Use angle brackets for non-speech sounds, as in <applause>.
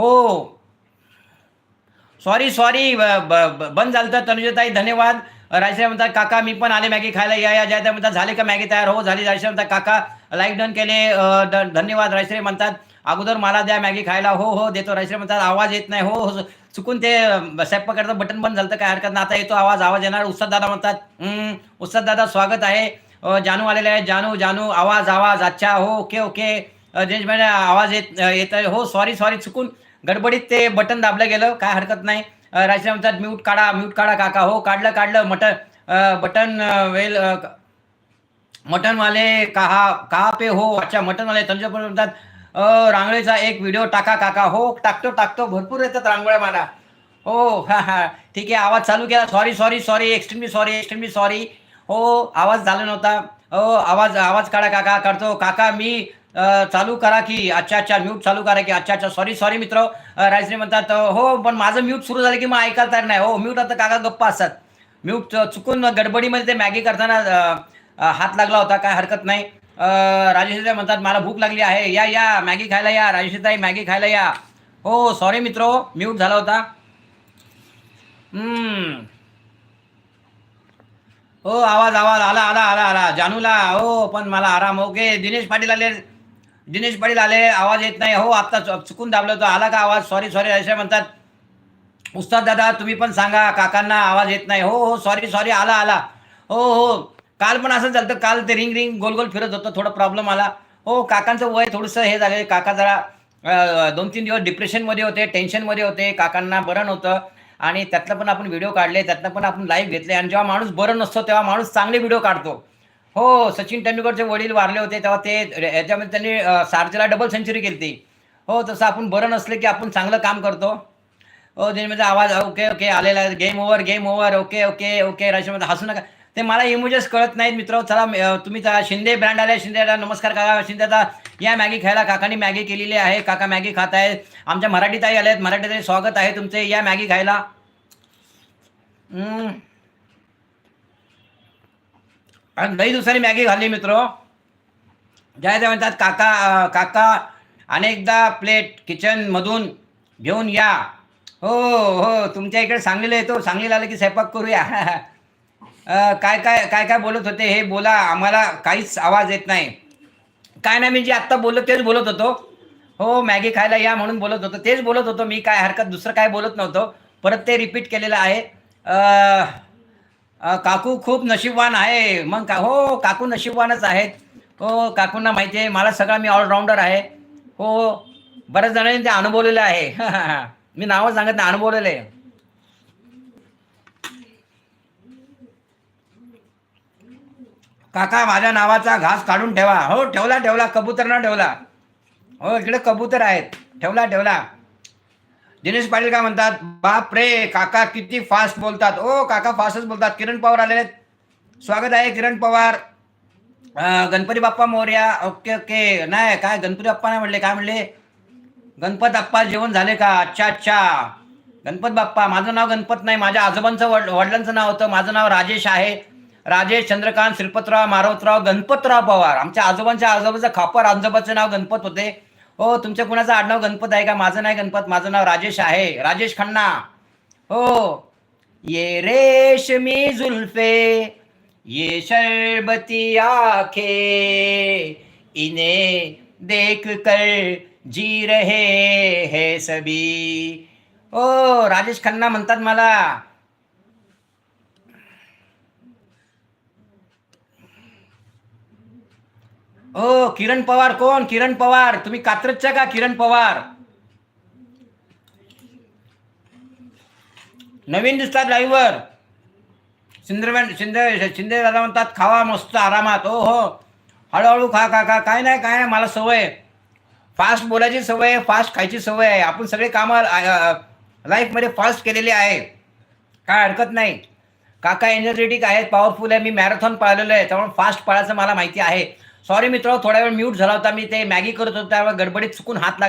हो. Sorry sorry बंद झालं तर तनुजाताई धन्यवाद. राजश्री म्हणतात काका मी पण आले मॅगी खायला. या या जय म्हणतात झाले का मॅगी तयार? हो झाली. राजश्री म्हणतात काका लाईक डन केले. धन्यवाद. राजश्री म्हणतात अगोदर मला द्या मॅगी खायला. हो हो देतो. राजश्री म्हणतात आवाज येत नाही. हो हो चुकून ते स्वयंपाकाचं बटन बंद झालं तर काय हरकत नाही. आता येतो. आवाज आवाज येणार. उस्ताद दादा म्हणतात "हम्म, दादा स्वागत आहे. जानू आलेले आहे जानू जानू आवाज आवाज. अच्छा. हो ओके ओके आवाज येत येत आहे. हो सॉरी सॉरी चुकून गडबडीत ते बटन दाबलं गेलं काय हरकत नाही. अ, राजश्री म्हणतात म्यूट काढा म्यूट काढा काका. हो काढलं काढलं. मटन बटन वेल मटनवाले मटन वाले कहा कहा पे हो अच्छा मटन वाले म्हणतात रांगोळीचा एक व्हिडिओ टाका काका. हो टाकतो टाकतो. भरपूर येतात रांगोळ्या मला. हो हा हा. ठीक आहे आवाज चालू केला. Sorry sorry sorry extremely sorry extremely sorry हो आवाज झाला नव्हता. हो आवाज आवाज काढा काका. करतो काका मी चालू करा की अच्छा अच्छा म्यूट चालू करा की अच्छा अच्छा सॉरी सॉरी मित्र. राजने राजश्री म्हणतात हो पण माझं म्यूट सुरू झालं की मग ऐकायला तयार नाही. हो म्यूट आता काका गप्पा असतात. म्यूट चुकून गडबडीमध्ये ते मॅगी करताना हात लागला होता काय हरकत नाही. राजेशताई म्हणतात मला भूक लागली आहे. या या मॅगी खायला या. राजेशताई मॅगी खायला या. हो सॉरी मित्र हो, म्यूट झाला होता. हो आवाज आवाज आला आला आला आला. जानूला हो पण मला आराम ओके. दिनेश पाटील आले. दिनेश पाटील आले आवाज येत नाही. हो आत्ता चुकून दाबलं होतं. आला का आवाज? सॉरी सॉरी असे म्हणतात. उस्ताद दादा तुम्ही पण सांगा काकांना आवाज येत नाही. हो हो सॉरी सॉरी आला आला. हो हो काल पण असं झालं काल ते रिंग रिंग गोल गोल फिरत होतं. थोडं प्रॉब्लेम आला. हो काकांचं वय थोडंसं हे झालं काका जरा दोन तीन दिवस डिप्रेशनमध्ये होते टेन्शनमध्ये होते. काकांना बरं नव्हतं. आणि त्यातलं पण आपण व्हिडिओ काढले त्यातनं पण आपण लाईव्ह घेतले. आणि जेव्हा माणूस बरं नसतो तेव्हा माणूस चांगले व्हिडिओ काढतो. हो सचिन तेंडुलकरचे वडील वारले होते तेव्हा ते याच्यामध्ये त्यांनी अं, सारथीला डबल सेंचुरी केली होती हो तसं आपण बरं नसलं की आपण चांगलं काम करतो. हो त्याच्यामध्ये म्हणजे आवाज ओके ओके आलेला आहे game over game over okay okay okay राजमध्ये हसू नका. ते मला इमोजेस कळत नाहीत मित्र चला तुम्ही त्या शिंदे ब्रँड आले शिंदे नमस्कार काका शिंदे आता या मॅगी खायला काकांनी मॅगी केलेली आहे काका मॅगी खात आहेत. आमच्या मराठीत ताई आल्या आहेत मराठी स्वागत आहे तुमचे या मॅगी खायला. कारण आणि लई दिवसांनी मॅगी खाल्ली मित्र. ज्या म्हणतात काका काका अनेकदा प्लेट किचनमधून घेऊन या. हो हो तुमच्या इकडे सांगलीला येतो. सांगलीला आलं की स्वयंपाक करूया. <laughs> काय काय काय काय बोलत होते हे बोला. आम्हाला काहीच आवाज येत नाही. काय नाही मी जे आत्ता बोललो तेच बोलत होतो. हो मॅगी खायला या म्हणून बोलत होतो. तेच बोलत होतो मी. काय हरकत दुसरं काय बोलत नव्हतो. परत ते रिपीट केलेलं आहे. काकू खूप नशीबवान आहे. मग का हो काकू नशीबवानच आहेत. हो काकूंना माहिती आहे मला सगळा मी ऑलराऊंडर आहे. हो बऱ्याच जणांनी ते अनुभवलेलं आहे. <laughs> मी नावं सांगत नाही अनुभवलेलं आहे. काका माझ्या नावाचा घास काढून ठेवा. हो ठेवला ठेवला कबूतर ना ठेवला. हो इकडे कबूतर आहेत. ठेवला ठेवला. दिनेश पाटील काय म्हणतात बाप रे काका किती फास्ट बोलतात. ओ काका फास्टच बोलतात. किरण पवार आले आहेत. स्वागत आहे किरण पवार. गणपती बाप्पा मोर्या. Okay okay. नाही काय गणपती बाप्पा नाही म्हणले काय म्हणले? गणपत बाप्पा जेवण झाले का? अच्छा अच्छा. गणपत बाप्पा माझं नाव गणपत नाही. माझ्या आजोबांचं वड वडिलांचं नाव होतं. माझं नाव राजेश आहे. राजेश चंद्रकांत श्रीपतराव मारोतराव गणपतराव पवार. आमच्या आजोबांच्या आजोबाचं खापर आजोबाचं नाव गणपत होते. हो तुमच्या कुणाचं आडनाव गणपत आहे का? माझं नाही गणपत माझं नाव राजेश आहे. राजेश खन्ना. हो. ये रेशमी जुल्फे ये शरबती आखे. इन्हें देख कर जी रहे है सभी. ओ राजेश खन्ना म्हणतात मला. ओ किरण पवार कोण? किरण पवार. तुम्ही कात्रजच्या का किरण पवार? नवीन दिसतात लाईव्हवर शिंदे शिंदे शिंदे दादा म्हणतात खावा मस्त आरामात. ओ हो. हळूहळू खा खा खा. काय नाही काय नाही. मला सवय फास्ट बोलायची सवय आहे फास्ट खायची सवय आहे. आपण सगळे कामं लाईफमध्ये फास्ट केलेले आहे. काय हरकत नाही. काका एनर्जेटिक आहेत पॉवरफुल आहे. मी मॅरेथॉन पाळलेलो आहे. त्यामुळे फास्ट पाळायचं मला माहिती आहे. सॉरी मित्र थोड्या वेळ म्यूट झाला होता मी ते मॅगी करत होतो त्यावेळेला गडबडीत चुकून हात लाग